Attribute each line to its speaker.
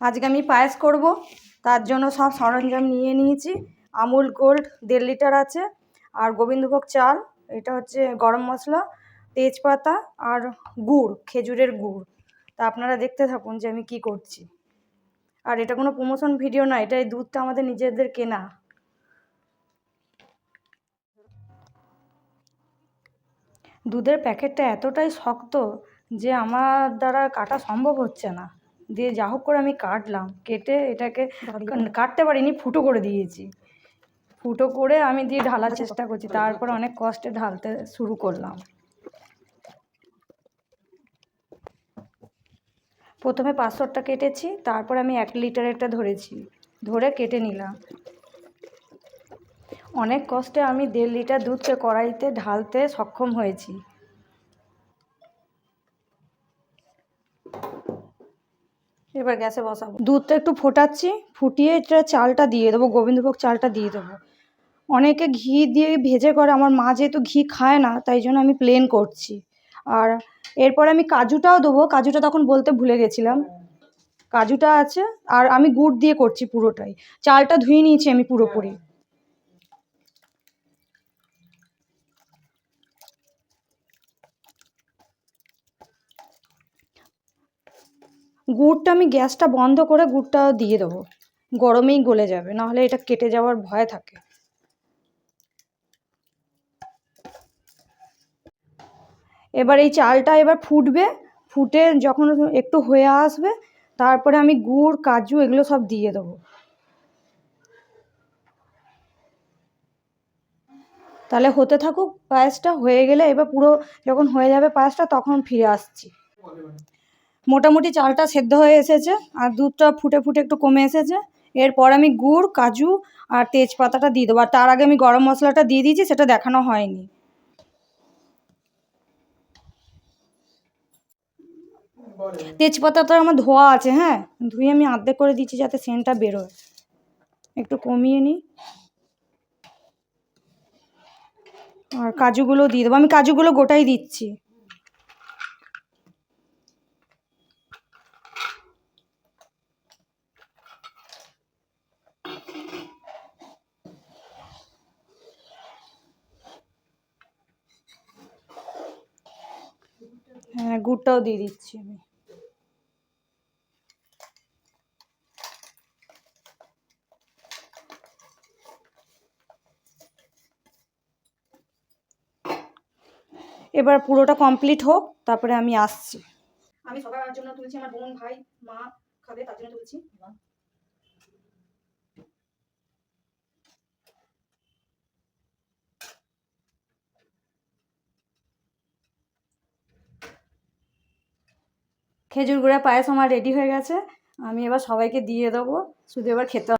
Speaker 1: আজকে আমি পায়েস করব, তার জন্য সব সরঞ্জাম নিয়ে নিয়েছি। আমুল গোল্ড দেড় লিটার আছে, আর গোবিন্দভোগ চাল, এটা হচ্ছে গরম মশলা, তেজপাতা, আর গুড়, খেজুরের গুড়। তা আপনারা দেখতে থাকুন যে আমি কি করছি। আর এটা কোনো প্রমোশন ভিডিও না এটা এই দুধটা আমাদের নিজেদের কেনা। দুধের প্যাকেটটা এতটাই শক্ত যে আমার দ্বারা কাটা সম্ভব হচ্ছে না। দিয়ে যা হোক করে আমি কাটলাম। কেটে এটাকে কাটতে পারিনি ফুটো করে দিয়েছি। ফুটো করে আমি দিয়ে ঢালার চেষ্টা করছি। তারপর অনেক কষ্টে ঢালতে শুরু করলাম। প্রথমে পাঁচশোটা কেটেছি তারপর আমি এক লিটারেরটা ধরেছি। ধরে কেটে নিলাম। অনেক কষ্টে আমি দেড় লিটার দুধকে কড়াইতে ঢালতে সক্ষম হয়েছি। এবার গ্যাসে বসাবো। দুধটা একটু ফোটাচ্ছি, ফুটিয়ে এটা চালটা দিয়ে দেবো, গোবিন্দভোগ চালটা দিয়ে দেবো। অনেকে ঘি দিয়ে ভেজে করে, আমার মা যেহেতু ঘি খায় না, তাই জন্য আমি প্লেন করছি। আর এরপর আমি কাজুটাও দেবো, কাজুটা তখন বলতে ভুলে গেছিলাম। কাজুটা আছে, আর আমি গুড় দিয়ে করছি পুরোটাই। চালটা ধুয়ে নিয়েছি আমি পুরোপুরি। গুড়টা আমি গ্যাসটা বন্ধ করে গুড়টা দিয়ে দেবো। গরমেই গলে যাবে নাহলে এটা কেটে যাওয়ার ভয় থাকে। এবার এই চালটা এবার ফুটবে, ফুটে যখন একটু হয়ে আসবে, তারপরে আমি গুড়, কাজু এগুলো সব দিয়ে দেবো। তাহলে হতে থাকুক, পায়েসটা হয়ে গেলে এবার পুরো যখন হয়ে যাবে পায়েসটা, তখন ফিরে আসছি। মোটামুটি চালটা সেদ্ধ হয়ে এসেছে আর দুধটা ফুটে ফুটে একটু কমে এসেছে। এরপর আমি গুড়, কাজু আর তেজপাতাটা দিয়ে দেবো। আর তার আগে আমি গরম মশলাটা দিয়ে দিয়েছি, সেটা দেখানো হয়নি। তেজপাতাটা আমার ধোয়া আছে হ্যাঁ? ধুয়ে আমি আর্ধেক করে দিচ্ছি যাতে সেন্টটা বেরোয়। একটু কমিয়ে নিই। আর কাজুগুলো দিয়ে দেবো। আমি কাজুগুলো গোটাই দিচ্ছি। হ্যাঁ গুড়টাও দিয়ে দিচ্ছি আমি। এবার পুরোটা কমপ্লিট হোক, তারপরে আমি আসছি। আমি সবার জন্য তুলছি, আমার বোন, ভাই, মা খাবে, তার জন্য তুলছি। খেজুর গুঁড়া পায়েস আমার রেডি হয়ে গেছে আমি এবার সবাইকে দিয়ে দেবো শুধু এবার খেতে।